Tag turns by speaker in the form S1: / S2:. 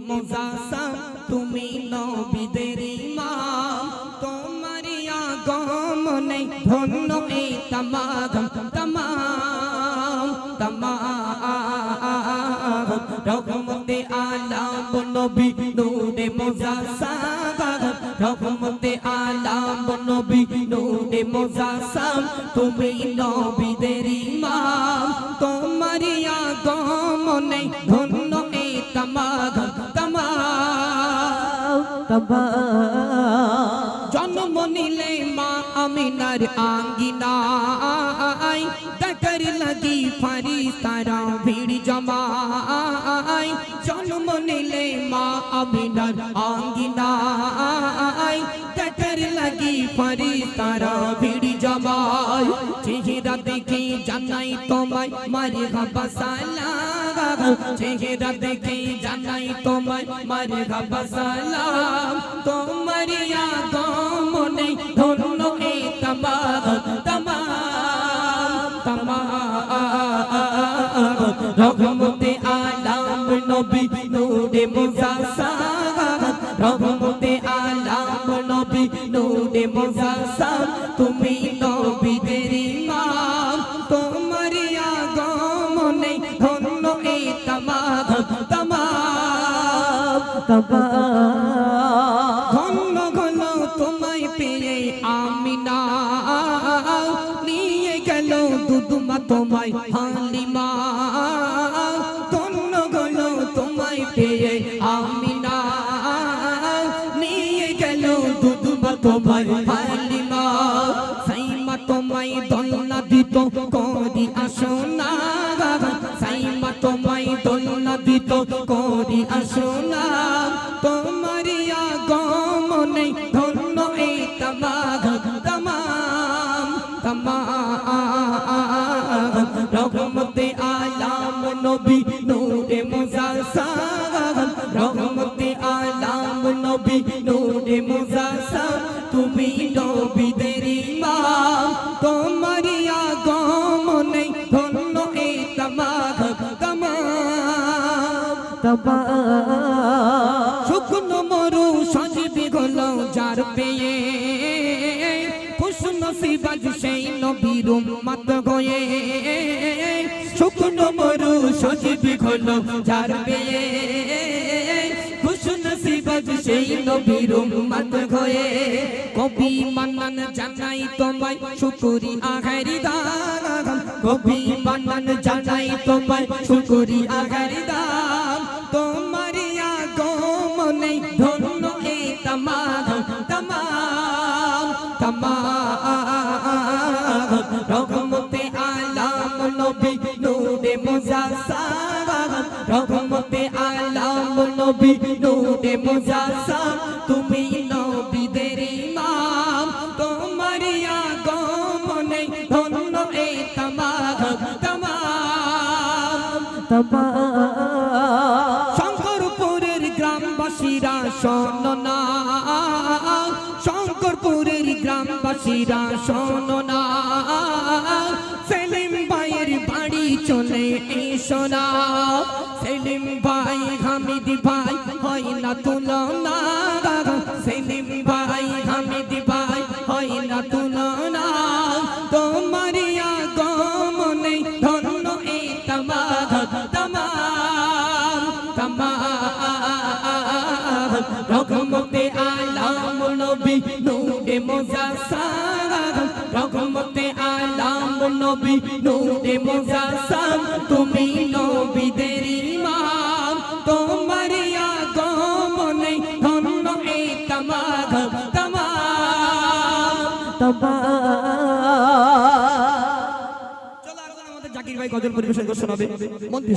S1: মোজাসাম তুমি নবীদের ইমাম। তোমার আগমনে ধন্য এই তামাম তামাম তামাম। রহমতে আলাম নবী নূরে মোজাসাম রহমতে আলাম নবী নূরে মোজাসাম তুমি নবীদের তামাম জন্ম নিলে মা আমিনার আঙ্গিনাই দেখার লাগি ফারি তারা ভিড় জমাই জন্ম নিলে মা আমিনার আঙ্গিনাই দেখার লাগি ফারি তারা ভিড় জমাই চেহারা দেখে জানাই তোমায় মারে হাবা সালাম। চেহারা দেখে জানাই তোমায় মারে হাবা সালাম তোমার আগমনে ধন্য এ তামাম তামাম তামাম রহমতে আলাম নবী নূরে মুজাসাম রহমতে আলাম নবী নূরে মুজাসাম তামাম ধন্য গল তোমায় পেয়ে আমিনা নিয়ে গেল দুদুমা তোমায় হালিমা। ধন্য গল তোমায় পেয়ে আমিনা নিয়ে গেল দুদুমা তোমায় হালিমা। সাইমা তোমায় দলনা দিত করি আসো না সাইমা তোমায় দলনা দিত করি আসো না নসিবাজ সেই নবীর উম্মত হয়ে। শুকনো মরু সজীবী যার পেয়ে। সেই নবীর উম্মত হয়ে। কবি মান্নান জানাই তোমায় শুকুরি আঘারি দাম। কবি মান্নান জানাই তোমায় শুকুরি আঘারি দাম। তোমার আগমনে ধন্য এ তামাম তামাম। রহমতে আলাম নবী নূরে মুজাসাম তুমি নবীদের ইমাম। তোমার আগমনে ধন্য এ তামাম। তামাম। শঙ্করপুরের গ্রামবাসীরা শোন না। শঙ্করপুরের গ্রামবাসীরা শোন চলে এসো না। সেলিম ভাই, হামিদ ভাই হয় না তুলনা সেলিম ভাই, হামিদ ভাই হয় না তুলনা তোমার আগমনে ধন্য এ তামাগ তামাম তামাম। রহমতে আলাম নবী নূরে মুজাসাম রহমতে আলাম নবী মুজাসাম তুমি নবীদের ইমাম। তোমার আগমনে ধন্য এ তামাগ তামাম। তামাম। চলো এখন আমাদের জাকির ভাই গজল পরিবেশন করছেন হবে। মন্দির